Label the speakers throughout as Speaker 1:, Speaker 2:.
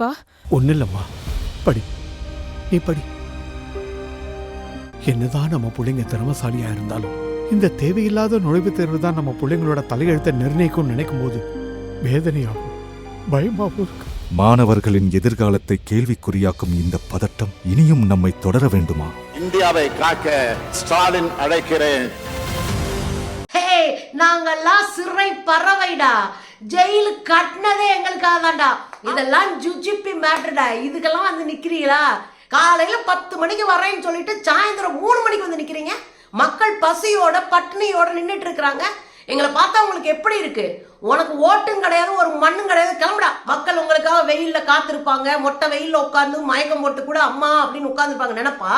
Speaker 1: என்னாச்சுப்பா
Speaker 2: ஒன்றும் இல்லைம்மா படி. நீ படி. என்னதான் நம்ம பிள்ளைங்க திறமசாலியா இருந்தாலும் இந்த தேவையில்லாத நுழைவுத் தேர்வு தான் நம்ம பிள்ளைங்களோட தலையெழுத்தை நிர்ணயிக்கும்னு நினைக்கும் போது வேதனையாகும். பயமாகவும் இருக்கு.
Speaker 3: மாணவர்களின் எதிர்காலத்தை கேள்விக்குறியாக்கும் இந்த பதட்டம் இனியும் நம்மை தொடர வேண்டுமா?
Speaker 4: இந்தியாவை காக்க ஸ்டாலின் அழைக்கிறேன்.
Speaker 5: ஹே நாங்கெல்லாம் சிறை பறவைடா. ஜெயிலு கட்டினதே எங்களுக்காக தான்டா இதெல்லாம் ஜுஜிப்பி மேட்டர்டா. இதுக்கெல்லாம் வந்து நிக்கிறீங்களா? காலையில பத்து மணிக்கு வரேன்னு சொல்லிட்டு சாயந்தரம் மூணு மணிக்கு வந்து நிக்கிறீங்க? மக்கள் பசியோட பட்டினியோட நின்றுட்டு இருக்கிறாங்க. எங்களை பார்த்தா உங்களுக்கு எப்படி இருக்கு? உனக்கு ஓட்டும் கிடையாது ஒரு மண்ணும் கிடையாது. கிளம்புடா. மக்கள் உங்களுக்காக வெயில்ல காத்திருப்பாங்க. மொட்டை வெயில்ல உட்காந்து மயக்கம் போட்டு கூட அம்மா அப்படின்னு உட்காந்துருப்பாங்க நினைப்பா?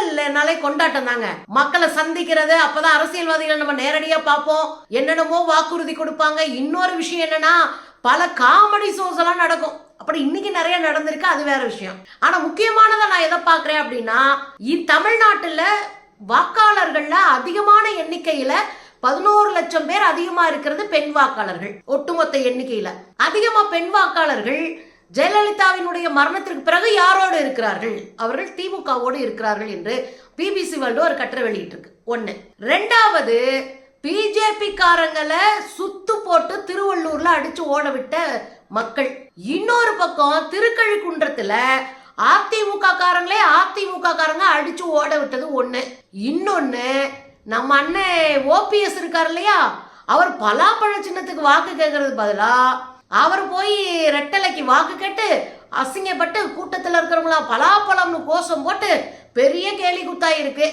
Speaker 5: தேர்தல்னாலே கொண்டாட்டம் தாங்க. மக்களை சந்திக்கிறது அப்பதான் அரசியல்வாதிகள் நம்ம நேரடியா பார்ப்போம். என்னென்னமோ வாக்குறுதி கொடுப்பாங்க. இன்னொரு விஷயம் என்னன்னா பல காமெடி ஷோஸ் எல்லாம் நடக்கும். அப்படி இன்னைக்கு நிறைய நடந்திருக்கு அது வேற விஷயம். ஆனா முக்கியமானதை நான் எதை பாக்குறேன் அப்படின்னா தமிழ்நாட்டுல வாக்காளர்கள்ல அதிகமான எண்ணிக்கையில பதினோரு லட்சம் பேர் அதிகமா இருக்கிறது பெண் வாக்காளர்கள் ஒட்டுமொத்த எண்ணிக்கையில. அதிகமா பெண் வாக்காளர்கள் ஜெயலலிதாவினுடைய மரணத்திற்கு பிறகு யாரோடு இருக்கிறார்கள்? அவர்கள் திமுகவோடு இருக்கிறார்கள் என்று பிபிசி வேர்ல்டு ஒரு கட்டுரை வெளியிட்டிருக்கு. ஒன்று ரெண்டாவது பிஜேபி காரங்களை சுத்து போட்டு திருவள்ளூர்ல அடிச்சு ஓட விட்ட மக்கள். இன்னொரு பக்கம் திருக்கழிக்குன்றத்துல அதிமுக காரங்களே அதிமுக காரங்க அடிச்சு ஓட விட்டது ஒண்ணு. இன்னொன்னு நம்ம அண்ணன் ஓபிஎஸ் இருக்கார் இல்லையா? அவர் பலாப்பழ சின்னத்துக்கு வாக்கு கேட்கறது பதிலாக அவர் போய் ரெட்டலைக்கு வாக்கு கேட்டு அசிங்கப்பட்டு கூட்டத்தில் இருக்கிறவங்களா பலாப்பழம்னு கோஷம் போட்டு பெரிய கேலி குத்தாய் இருக்கு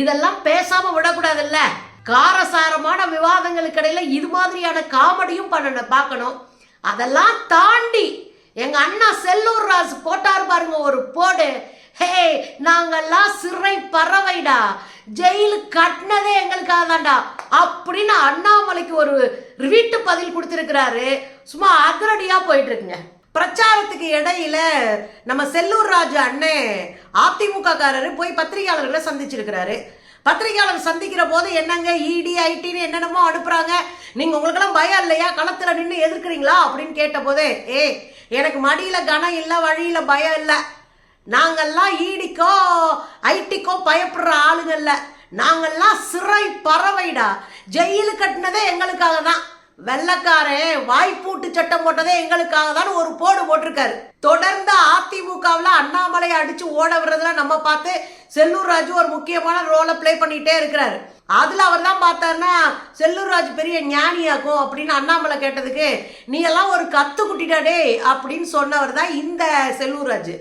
Speaker 5: இதெல்லாம் பேசாம விடக்கூடாதுல்ல. காரசாரமான விவாதங்களுக்கு இடையில இது மாதிரியான காமெடியும் பண்ண பார்க்கணும். அதெல்லாம் தாண்டி எங்க அண்ணா செல்லூர் ராஜ் போட்டார் பாருங்க ஒரு போடு. ஹே நாங்கெல்லாம் சிறை பறவைடா. ஜெயிலு கட்டினதே எங்களுக்காக தான்டா அப்படின்னு அண்ணாமலைக்கு ஒரு வீட்டு பதில் கொடுத்துருக்கிறாரு. சும்மா அதிரடியா போயிட்டு இருக்குங்க பிரச்சாரத்துக்கு இடையில நம்ம செல்லூர் ராஜு அண்ணே அதிமுக காரரு போய் பத்திரிகையாளர்களை சந்திச்சிருக்கிறாரு. பத்திரிகையாளர் சந்திக்கிற போது என்னங்க இடி ஐடின்னு என்னென்னமோ அனுப்புறாங்க. நீங்க உங்களுக்கெல்லாம் பயம் இல்லையா? களத்துல நின்று எதிர்க்கிறீங்களா? அப்படின்னு கேட்ட போதே ஏ எனக்கு மடியில கனம் இல்லை வழியில பயம் இல்லை. நாங்கள்லாம் ஈடிக்கோ ஐடிக்கோ பயப்படுற ஆளுங்கல்ல நாங்கள்லாம் சிறை பறவைடா. ஜெயிலு கட்டினதே எங்களுக்காக தான் வெள்ளக்காரன் வாய்ப்பூட்டு சட்டம் போட்டதே எங்களுக்காக தான் ஒரு போடு போட்டிருக்காரு. தொடர்ந்து அதிமுகவில் அண்ணாமலையை அடிச்சு ஓட விடுறதுல நம்ம பார்த்து செல்லூர் ராஜு ஒரு முக்கியமான ரோலை ப்ளே பண்ணிகிட்டே இருக்கிறாரு. அதில் அவர் தான் பார்த்தாருன்னா செல்லூர் ராஜு பெரிய ஞானியாக்கும் அப்படின்னு அண்ணாமலை கேட்டதுக்கு நீ எல்லாம் ஒரு கத்து குட்டிடாடே அப்படின்னு சொன்னவர் தான் இந்த செல்லூர் ராஜு.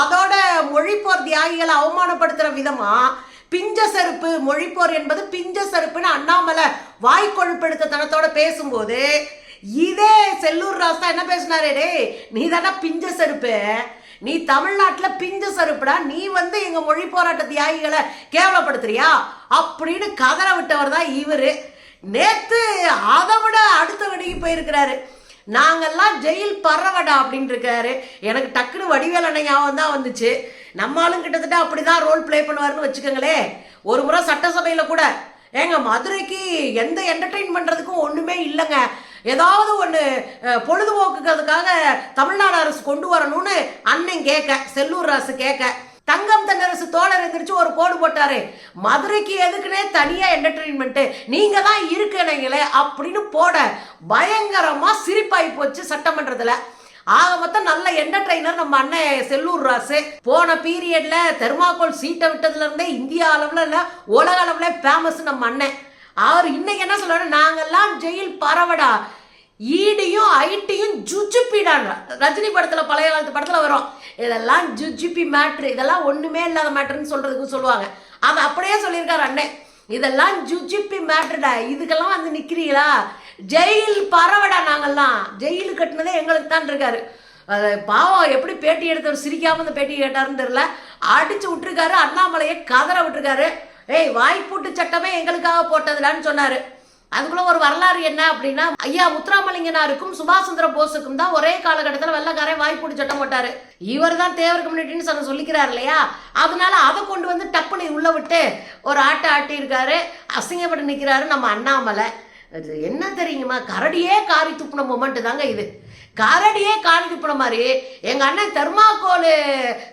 Speaker 5: அதோட மொழிப்போர் தியாகிகளை அவமானப்படுத்துகிற விதமாக பிஞ்ச செருப்பு மொழிப்போர் என்பது பிஞ்ச செருப்புன்னு அண்ணாமலை வாய் கொழுப்பெடுத்த தனத்தோட பேசும்போது இதே செல்லூர் ராசா என்ன பேசினாரே டே நீ தானே பிஞ்ச செருப்பு நீ தமிழ்நாட்டில் பிஞ்ச செருப்புடா நீ வந்து எங்கள் மொழி போராட்ட தியாகிகளை கேவலப்படுத்துறியா? அப்படின்னு கதற விட்டவர் தான் இவர். நேற்று அதை விட அடுத்த வடிக்கு போயிருக்கிறாரு. நாங்கள்லாம் ஜெயில் பறவடா அப்படின்னு இருக்காரு எனக்கு டக்குனு வடிவேல் ஞாபகம் தான் வந்துச்சு. நம்மளும் கிட்டத்தட்ட அப்படிதான் ரோல் ப்ளே பண்ணுவாருன்னு வச்சுக்கோங்களேன் ஒரு முறை சட்டசபையில கூட ஏங்க மதுரைக்கு எந்த என்டர்டெயின் பண்றதுக்கும் ஒண்ணுமே இல்லைங்க. ஏதாவது ஒன்று பொழுதுபோக்குக்கிறதுக்காக தமிழ்நாடு அரசு கொண்டு வரணும்னு அண்ணன் கேட்க செல்லூர் அரசு கேட்க தங்கம் தென்னரசு தோழர் எதிர்த்து ஒரு போடு போட்டாரு. மதுரைக்கு எதுக்குன்னே தனியா என்டர்டெயின்மெண்ட் நீங்க தான் இருக்கணுங்களே அப்படின்னு போட பயங்கரமா சிரிப்பாய் போச்சு சட்டமன்றத்துல. ஆக மொத்தம் நல்ல என்டர்டைனர் நம்ம அண்ணன் செல்லூர் ராசு. போன பீரியட்ல தெர்மாக்கோல் சீட்டை விட்டதுல இருந்தே இந்தியா அளவுல இல்ல உலக அளவுல ஃபேமஸ் நம்ம அண்ணன் அவர் இன்னைக்கு என்ன சொல்றாரு? நாங்கெல்லாம் ஜெயில் பரவடா. ஈடியும் ஐடியும் ஜுஜுப்பிடான் ரஜினி படத்துல பழைய காலத்து படத்துல வரும். இதெல்லாம் ஜுஜுப்பி மேட்ரு இதெல்லாம் ஒண்ணுமே இல்லாத மேட்ருன்னு சொல்றதுக்கு சொல்லுவாங்க. அதை அப்படியே சொல்லியிருக்காரு அண்ணன் இதெல்லாம் ஜுஜிப்பி மேட்ருடா இதுக்கெல்லாம் வந்து நிக்கிறீங்களா? ஜெயில் பரவடா நாங்கெல்லாம். ஜெயிலு கட்டினதே எங்களுக்கு தான் இருக்காரு. பாவம் எப்படி பேட்டி எடுத்தவர் சிரிக்காம இந்த பேட்டி கேட்டாருன்னு தெரியல. அடிச்சு விட்டுருக்காரு அண்ணாமலையை கதற விட்டுருக்காரு. ஏய் வாய்ப்பூட்டு சட்டமே எங்களுக்காக போட்டதுலான்னு சொன்னாரு. அதுக்குள்ள ஒரு வரலாறு என்ன அப்படின்னா ஐயா முத்துராமலிங்கனாருக்கும் சுபாஷ் சந்திர போஸுக்கும் தான் ஒரே காலகட்டத்தில் வெள்ளக்காரன் வாய்ப்பூட்டு சட்டம் போட்டாரு. இவர் தான் தேவர் கம்யூனிட்டின்னு சொன்ன சொல்லிக்கிறார் இல்லையா? அதனால அதை கொண்டு வந்து டப்புனி உள்ள விட்டு ஒரு ஆட்டை ஆட்டி இருக்காரு அசிங்கப்பட்டு நிற்கிறாரு நம்ம அண்ணாமலை. அது என்ன தெரியுமா? கரடியே காரி துப்புன மொமெண்ட்டு தாங்க இது. கரடியே காரி துப்புன மாதிரி எங்கள் அண்ணன் தெர்மாக்கோல்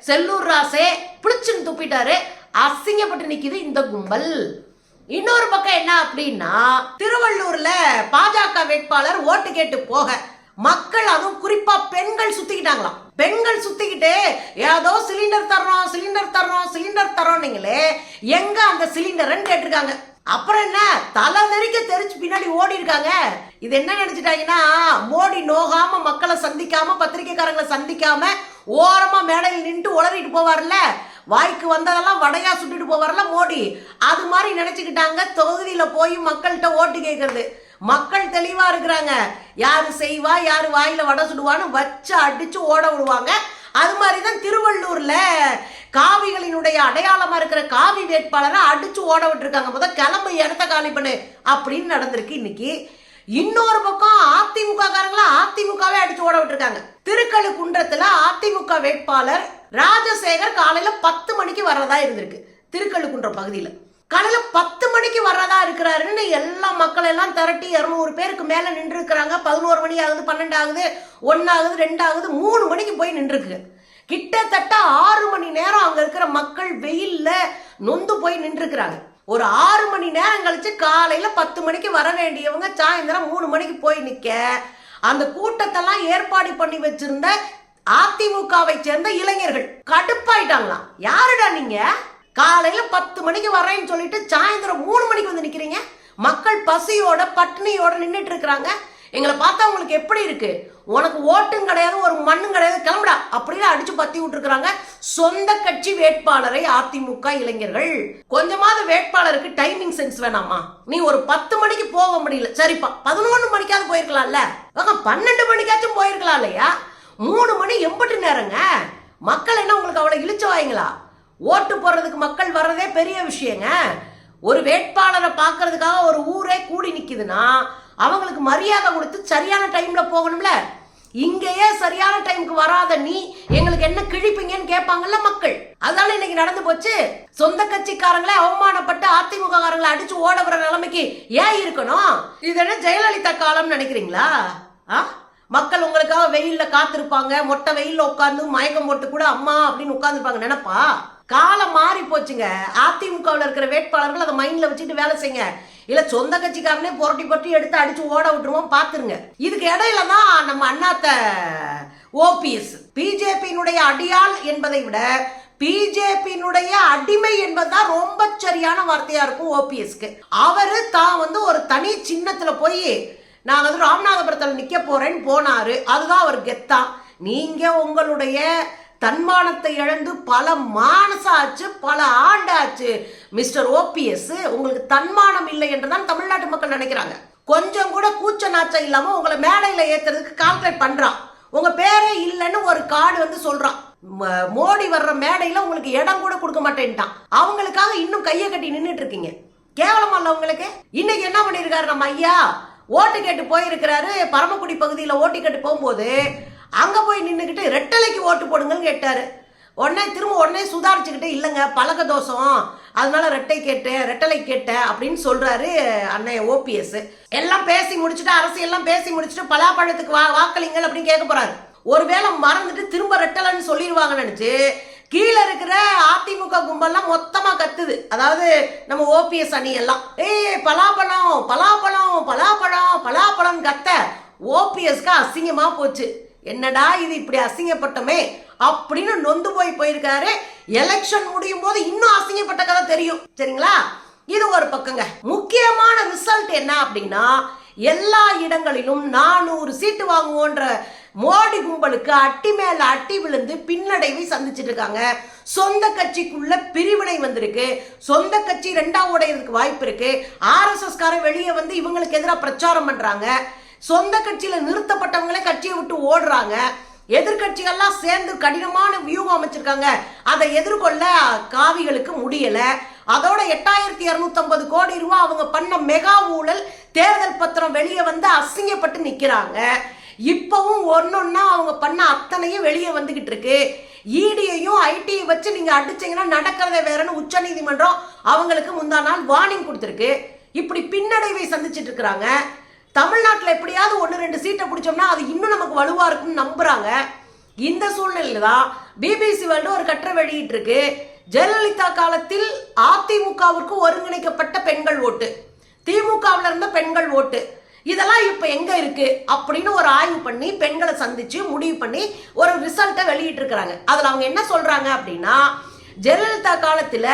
Speaker 5: செல்லூர் ராசே பிடிச்சுன்னு துப்பிட்டாரு. அசிங்கப்பட்டு நிற்கிது இந்த கும்பல். இன்னொரு பக்கம் என்ன அப்படின்னா திருவள்ளூர்ல பாஜக வேட்பாளர் ஓட்டு கேட்டு போக. மக்கள் அதுவும் குறிப்பா பெண்கள் சுத்திக்கிட்டாங்களாம். பெண்கள் சுத்திக்கிட்டு ஏதோ சிலிண்டர் தர்றோம் சிலிண்டர் தர்றோம் சிலிண்டர் தர்றோம் நீங்களே எங்க அந்த சிலிண்டர்ன்னு கேட்டிருக்காங்க. அப்புறம் என்ன? தலை நெறிக்க தெரிச்சு பின்னாடி ஓடி இருக்காங்க. இது என்ன நினைச்சிட்டாங்கன்னா மோடி நோகாம மக்களை சந்திக்காம பத்திரிக்கைக்காரங்களை சந்திக்காம ஓரமா மேடையில் நின்று உளறிட்டு போவார்ல? வாய்க்கு வந்ததெல்லாம் வடையா சுட்டுட்டு போவார்ல மோடி? அது மாதிரி நினைச்சுக்கிட்டாங்க. தொகுதியில போய் மக்கள்கிட்ட ஓட்டு கேட்கறது மக்கள் தெளிவா இருக்கிறாங்க. யாரு செய்வா யாரு வாயில வடை சுடுவான்னு வச்சு அடிச்சு ஓட விடுவாங்க. அது மாதிரி தான் திருவள்ளூரில் காவிகளினுடைய அடையாளமாக இருக்கிற காவி வேட்பாளரை அடித்து ஓட விட்டுருக்காங்க. முத கிளம்பு இடத்த காலி பண்ணு அப்படின்னு நடந்திருக்கு இன்னைக்கு. இன்னொரு பக்கம் அதிமுக அதிமுகவே அடிச்சு ஓட விட்டுருக்காங்க. திருக்கழுக்குன்றத்துல அதிமுக வேட்பாளர் ராஜசேகர் காலையில் பத்து மணிக்கு வர்றதா இருந்திருக்கு. திருக்கழுக்குன்றம் பகுதியில். காலையில் பத்து மணிக்கு வர்றதா இருக்கிறாருன்னு எல்லா மக்கள் எல்லாம் திரட்டி இரநூறு பேருக்கு மேலே நின்று இருக்கிறாங்க பதினோரு மணி ஆகுது பன்னெண்டு ஆகுது ஒன்றாகுது ரெண்டாகுது மூணு மணிக்கு போய் நின்றுருக்கு. கிட்டத்தட்ட ஆறு மணி நேரம் அங்கே இருக்கிற மக்கள் வெயில்ல நொந்து போய் நின்றுருக்குறாங்க. ஒரு ஆறு மணி நேரம் கழிச்சு காலையில் பத்து மணிக்கு வர வேண்டியவங்க சாயந்தரம் மூணு மணிக்கு போய் நிற்க அந்த கூட்டத்தெல்லாம் ஏற்பாடு பண்ணி வச்சிருந்த அதிமுகவை சேர்ந்த இளைஞர்கள் கடுப்பாயிட்டாங்களாம். யாருடா நீங்கள் காலையில பத்து மணிக்கு வரேன்னு சொல்லிட்டு சாயந்தரம் மூணு மணிக்கு வந்து நிக்கிறீங்க? மக்கள் பசியோட பட்டினியோட நின்றுட்டு இருக்கிறாங்க. எங்களை பார்த்தா உங்களுக்கு எப்படி இருக்கு? உனக்கு ஓட்டும் கிடையாது ஒரு மண்ணும் கிடையாது கிளம்புடா. அப்படின்னு அடிச்சு பத்தி விட்டுருக்காங்க சொந்த கட்சி வேட்பாளரை அதிமுக இளைஞர்கள். கொஞ்சமாவது வேட்பாளருக்கு டைமிங் சென்ஸ் வேணாமா? நீ ஒரு பத்து மணிக்கு போக முடியல. சரிப்பா பதினொன்று மணிக்காவது போயிருக்கலாம்ல? பன்னெண்டு மணிக்காச்சும் போயிருக்கலாம் இல்லையா? மூணு மணி எம்பட்டு நேரங்க. மக்கள் என்ன உங்களுக்கு அவ்வளவு இழிச்சவாய்ங்களா ஓட்டு போடுறதுக்கு மக்கள் வர்றதே பெரிய விஷயங்க. ஒரு வேட்பாளரை பார்க்கறதுக்காக ஒரு ஊரே கூடி நிற்கிதுன்னா அவங்களுக்கு மரியாதை கொடுத்து சரியான டைமில் போகணும்ல. இங்கேயே சரியான டைமுக்கு வராத நீ எங்களுக்கு என்ன கிழிப்பீங்கன்னு கேட்பாங்கல்ல மக்கள். அதனால இன்னைக்கு நடந்து போச்சு. சொந்த கட்சிக்காரங்களே அவமானப்பட்டு அதிமுக காரங்களை அடிச்சு ஓட வர நிலைமைக்கு ஏன் இருக்கணும்? இது என்ன ஜெயலலிதா காலம்னு நினைக்கிறீங்களா? ஆ? மக்கள் உங்களுக்காக வெயில்ல காத்திருப்பாங்க மொட்டை வெயில்ல உட்காந்து மயக்கம் போட்டு கூட அம்மா அப்படின்னு உட்காந்துருப்பாங்க நினைப்பா? காலம் மாறி போச்சுங்க. அதிமுகவில் இருக்கிற வேட்பாளர்கள் அதை மைண்ட்ல வச்சுட்டு வேலை செய்யுங்க. இல்ல சொந்த கட்சிக்காரனே புரட்டி புரட்டி எடுத்து அடிச்சு ஓட விட்டுருவோம் பாத்துருங்க. இதுக்கு இடையில தான் நம்ம அண்ணாத்த ஓபிஎஸ் பிஜேபியினுடைய அடியாள் என்பதை விட பிஜேபியினுடைய அடிமை என்பதுதான் ரொம்ப சரியான வார்த்தையா இருக்கும் ஓபிஎஸ்க்கு. அவரு தான் வந்து ஒரு தனி சின்னத்துல போய் நான் வந்து ராமநாதபுரத்தில் நிக்க போறேன்னு போனாரு. அதுதான் அவர் கெத்தா. நீங்க உங்களுடைய தன்மானத்தை இழந்து பல மானசாச்சு பல ஆண்டாச்சு. மிஸ்டர் ஓபிஎஸ் உங்களுக்கு தன்மானம் இல்லை என்றுதான் தமிழ்நாட்டு மக்கள் நினைக்கிறாங்க. கொஞ்சம் கூட கூச்ச நாச்சம் இல்லாம உங்களை மேடையில ஏத்துறதுக்கு கால்குலேட் பண்றான் உங்க பேரே இல்லைன்னு ஒரு கார்டு வந்து சொல்றான் ம- மோடி வர்ற மேடையில உங்களுக்கு இடம் கூட கொடுக்க மாட்டேன்ட்டான். அவங்களுக்காக இன்னும் கையை கட்டி நின்றுட்டு இருக்கீங்க. கேவலமா இல்ல உங்களுக்கு? இன்னைக்கு என்ன பண்ணிருக்காரு நம்ம ஐயா? ஓட்டு கேட்டு போயிருக்கிறாரு. பரமக்குடி பகுதியில் ஓட்டு கேட்டு போகும்போது அங்கே போய் நின்றுக்கிட்டு ரெட்டலைக்கு ஓட்டு போடுங்கன்னு கேட்டார். உடனே திரும்ப உடனே சுதாரிச்சுக்கிட்டு இல்லைங்க பழக தோஷம். அதனால ரெட்டை கேட்டேன் ரெட்டலை கேட்டேன் அப்படின்னு சொல்கிறாரு அண்ணன் ஓபிஎஸ் எல்லாம் பேசி முடிச்சுட்டு அரசியெல்லாம் பேசி முடிச்சுட்டு பலாப்பழத்துக்கு வா வாக்களிங்கள் அப்படின்னு கேட்க போகிறாரு ஒருவேளை மறந்துட்டு திரும்ப ரெட்டலைன்னு சொல்லிடுவாங்க நினச்சி கீழே இருக்கிற அதிமுக கும்பல்லாம் மொத்தமா கத்துது. அதாவது நம்ம ஓபிஎஸ் அணி எல்லாம். ஏய் பலாப்பழம் பலாப்பழம் பலாப்பழம் பலாப்பழம் கத்த ஓபிஎஸ்க்கு அசிங்கமா போச்சு. என்னடா இது இப்படி அசிங்கப்பட்டமே அப்படின்னு நொந்து போய் போயிருக்காரு. எலெக்ஷன் முடியும் போது இன்னும் அசிங்கப்பட்ட கதை தெரியும். சரிங்களா? இது ஒரு பக்கங்க. முக்கியமான ரிசல்ட் என்ன அப்படின்னா எல்லா இடங்களிலும் நானூறு சீட்டு வாங்குவோன்ற மோடி கும்பலுக்கு அட்டி மேல அட்டி விழுந்து பின்னடைவை சந்திச்சிட்டு இருக்காங்க. சொந்த கட்சிக்குள்ள பிரிவினை வந்திருக்கு. சொந்த கட்சி ரெண்டாவது உடையதுக்கு வாய்ப்பு இருக்கு. ஆர்எஸ்எஸ்காரன் வெளியே வந்து இவங்களுக்கு எதிராக பிரச்சாரம் பண்றாங்க. சொந்த கட்சியில் நிறுத்தப்பட்டவங்களே கட்சியை விட்டு ஓடுறாங்க. எதிர்கட்சிகள்லாம் சேர்ந்து கடினமான வியூகம் அமைச்சிருக்காங்க. அதை எதிர்கொள்ள காவிகளுக்கு முடியல. அதோட எட்டாயிரத்தி இரநூத்தம்பது கோடி ரூபா அவங்க பண்ண மெகா ஊழல் தேர்தல் பத்திரம் வெளியே வந்து அசிங்கப்பட்டு நிற்கிறாங்க இப்பவும் ஒன்னொன்னா அவங்க பண்ண அத்தனையும் வெளியே வந்துகிட்டு இருக்கு. இடியையும் ஐடியை வச்சு நீங்க அடிச்சீங்கன்னா நடக்கிறதே வேறன்னு உச்சநீதிமன்றம் அவங்களுக்கு முந்தா நாள் வார்னிங் கொடுத்துருக்கு. இப்படி பின்னடைவை சந்திச்சிட்டு இருக்கிறாங்க. தமிழ்நாட்டில் எப்படியாவது ஒன்று ரெண்டு சீட்டை பிடிச்சோம்னா அது இன்னும் நமக்கு வலுவாக இருக்கும்னு நம்புகிறாங்க இந்த சூழ்நிலையில் தான் பிபிசி வேர்ல்டு ஒரு கற்ற வெளியிட்டிருக்கு. ஜெயலலிதா காலத்தில் அதிமுகவிற்கு ஒருங்கிணைக்கப்பட்ட பெண்கள் ஓட்டு. திமுகவில் இருந்த பெண்கள் ஓட்டு. இதெல்லாம் இப்போ எங்கே இருக்குது அப்படின்னு ஒரு ஆய்வு பண்ணி பெண்களை சந்தித்து முடிவு பண்ணி ஒரு ரிசல்ட்டை வெளியிட்டிருக்கிறாங்க. அதில் அவங்க என்ன சொல்கிறாங்க அப்படின்னா ஜெயலலிதா காலத்தில்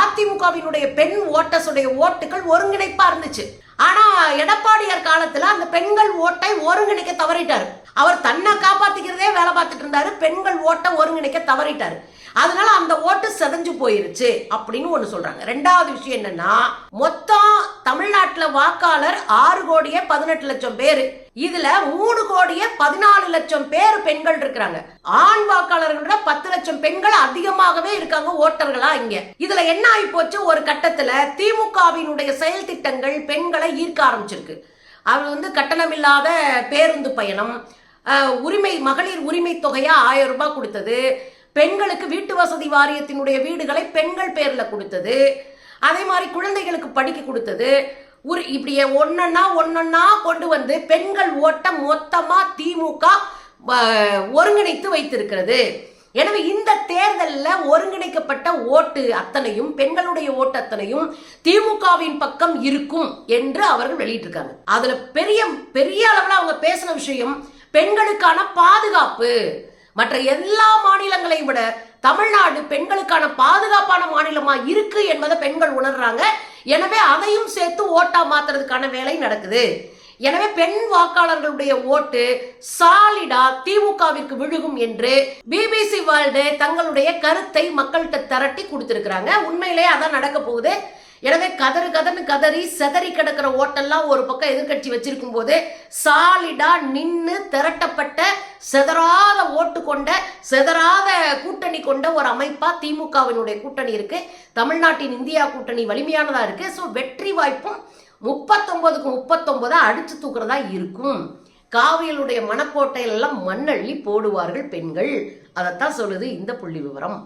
Speaker 5: அதிமுகவினுடைய பெண் ஓட்டர்ஸுடைய ஓட்டுகள் ஒருங்கிணைப்பாக இருந்துச்சு. ஆனா எடப்பாடியார் காலத்துல அந்த பெண்கள் ஓட்டை ஒருங்கிணைக்க தவறிட்டார். அவர் தன்னை காப்பாத்திக்கிறதே வேலை பார்த்துட்டு இருந்தாரு பெண்கள் ஓட்டை ஒருங்கிணைக்க தவறிட்டாரு. அதனால அந்த ஓட்டு செதஞ்சு போயிருச்சு அப்படின்னு ஒண்ணு சொல்றாங்க. ரெண்டாவது விஷயம் என்னன்னா மொத்தம் தமிழ்நாட்டுல வாக்காளர் ஆறு கோடியே பதினெட்டு லட்சம் பேரு. இதுல மூணு கோடியே பதினாலு லட்சம் பேர் பெண்கள் இருக்கிறாங்க. ஆண் வாக்காளர்களோட பத்து லட்சம் பெண்கள் அதிகமாகவே இருக்காங்க ஓட்டர்களா இங்க. இதுல என்ன ஆகி போச்சு ஒரு கட்டத்துல திமுகவினுடைய செயல் திட்டங்கள் பெண்களை ஈர்க்க ஆரம்பிச்சிருக்கு. அது வந்து கட்டணமில்லாத பேருந்து பயணம் உரிமை மகளிர் உரிமை தொகையா ஆயிரம் ரூபாய் கொடுத்தது பெண்களுக்கு வீட்டு வசதி வாரியத்தினுடைய வீடுகளை பெண்கள் பேர்ல கொடுத்தது அதே மாதிரி குழந்தைகளுக்கு படிக்க கொடுத்தது ஒரு இப்படியே ஒன்னொன்னா ஒன்னொன்னா கொண்டு வந்து பெண்கள் ஓட்டம் மொத்தமா திமுக ஒருங்கிணைத்து வைத்திருக்கிறது. எனவே இந்த தேர்தலில் ஒருங்கிணைக்கப்பட்ட ஓட்டு அத்தனையும் பெண்களுடைய ஓட்டு அத்தனையும் திமுகவின் பக்கம் இருக்கும் என்று அவர்கள் வெளியிட்டிருக்காங்க. அதுல பெரிய பெரிய அளவில் அவங்க பேசின விஷயம் பெண்களுக்கான பாதுகாப்பு. மற்ற எல்லா மாநிலங்களையும் விட தமிழ்நாடு பெண்களுக்கான பாதுகாப்பான மாநிலமா இருக்கு என்பதை பெண்கள் உணர்றாங்க. எனவே அதையும் சேர்த்து ஓட்டா மாத்துறதுக்கான வேலை நடக்குது. எனவே பெண் வாக்காளர்களுடைய ஓட்டு சாலிடா திமுகவிற்கு விழுகும் என்று பிபிசி வேர்ல்டு தங்களுடைய கருத்தை மக்கள்கிட்ட திரட்டி கொடுத்திருக்கிறாங்க. உண்மையிலே அதான் நடக்க போகுது. எனவே கதறு கதன்னு கதறி செதறி கிடக்கிற ஓட்டெல்லாம் ஒரு பக்கம் எதிர்க்கட்சி வச்சிருக்கும் போது சாலிடா நின்று திரட்டப்பட்ட செதறாத ஓட்டு கொண்ட செதறாத கூட்டணி கொண்ட ஒரு அமைப்பா திமுகவினுடைய கூட்டணி இருக்கு. தமிழ்நாட்டின் இந்தியா கூட்டணி வலிமையானதா இருக்கு. ஸோ வெற்றி வாய்ப்பும் முப்பத்தொன்பதுக்கு முப்பத்தொன்பதா அடிச்சு தூக்குறதா இருக்கும். காவியலுடைய மனக்கோட்டையிலெல்லாம் மண்ணள்ளி போடுவார்கள் பெண்கள். அதைத்தான் சொல்லுது இந்த புள்ளி விவரம்